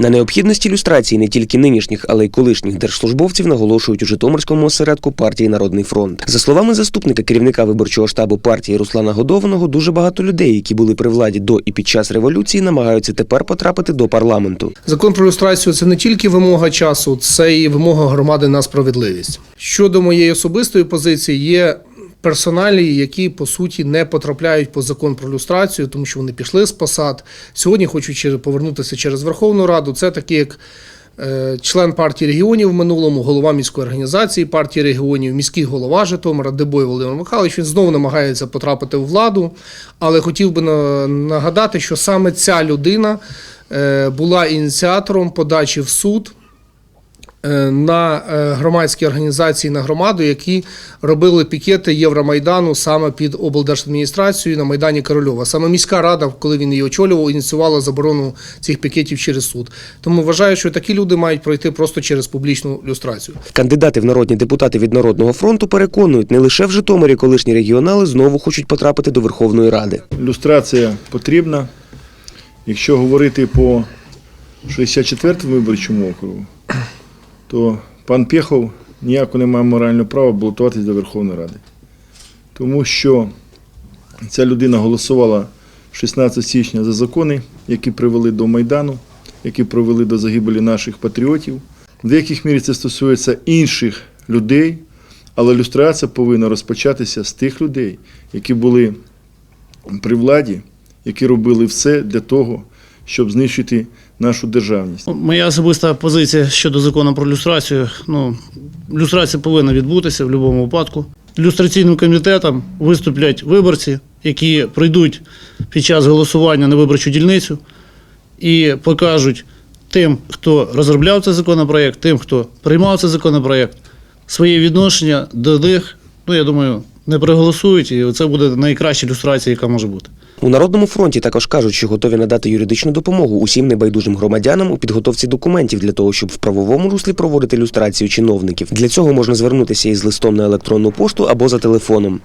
На необхідності люстрації не тільки нинішніх, але й колишніх держслужбовців наголошують у Житомирському осередку партії Народний фронт. За словами заступника керівника виборчого штабу партії Руслана Годованого, дуже багато людей, які були при владі до і під час революції, намагаються тепер потрапити до парламенту. Закон про люстрацію це не тільки вимога часу, це і вимога громади на справедливість. Щодо моєї особистої позиції, є персоналії, які по суті не потрапляють по закон про люстрацію, тому що вони пішли з посад. Сьогодні хочуть повернутися через Верховну Раду. Це такі як. е, Член партії регіонів в минулому, голова міської організації партії регіонів, міський голова Житомира, Дебой Володимир Михайлович. Він знову намагається потрапити в владу, але хотів би нагадати, що саме ця людина е, була ініціатором подачі в суд на е, громадські організації на громаду, які робили пікети Євромайдану саме під облдержадміністрацією на Майдані Корольова. Саме міська рада, коли він її очолював, ініціювала заборону цих пікетів через суд. Тому вважаю, що такі люди мають пройти просто через публічну люстрацію. Кандидати в народні депутати від Народного фронту переконують, не лише в Житомирі колишні регіонали знову хочуть потрапити до Верховної Ради. Люстрація потрібна. Якщо говорити по 64-му виборчому округу, то пан Пєхов ніяко не має морального права балотуватись до Верховної Ради. Тому що ця людина голосувала 16 січня за закони, які привели до Майдану, які привели до загибелі наших патріотів. В деяких мірі це стосується інших людей, але люстрація повинна розпочатися з тих людей, які були при владі, які робили все для того, щоб знищити нашу державність. Ну, Моя особиста позиція щодо закону про люстрацію. Ну, люстрація повинна відбутися в будь-якому випадку. Люстраційним комітетом виступлять виборці, які прийдуть під час голосування на виборчу дільницю і покажуть тим, хто розробляв цей законопроект, тим, хто приймав цей законопроект, своє відношення до них. Ну, я думаю, не проголосують, і це буде найкраща ілюстрація, яка може бути. У Народному фронті також кажуть, що готові надати юридичну допомогу усім небайдужим громадянам у підготовці документів для того, щоб в правовому руслі проводити люстрацію чиновників. Для цього можна звернутися із листом на електронну пошту або за телефоном.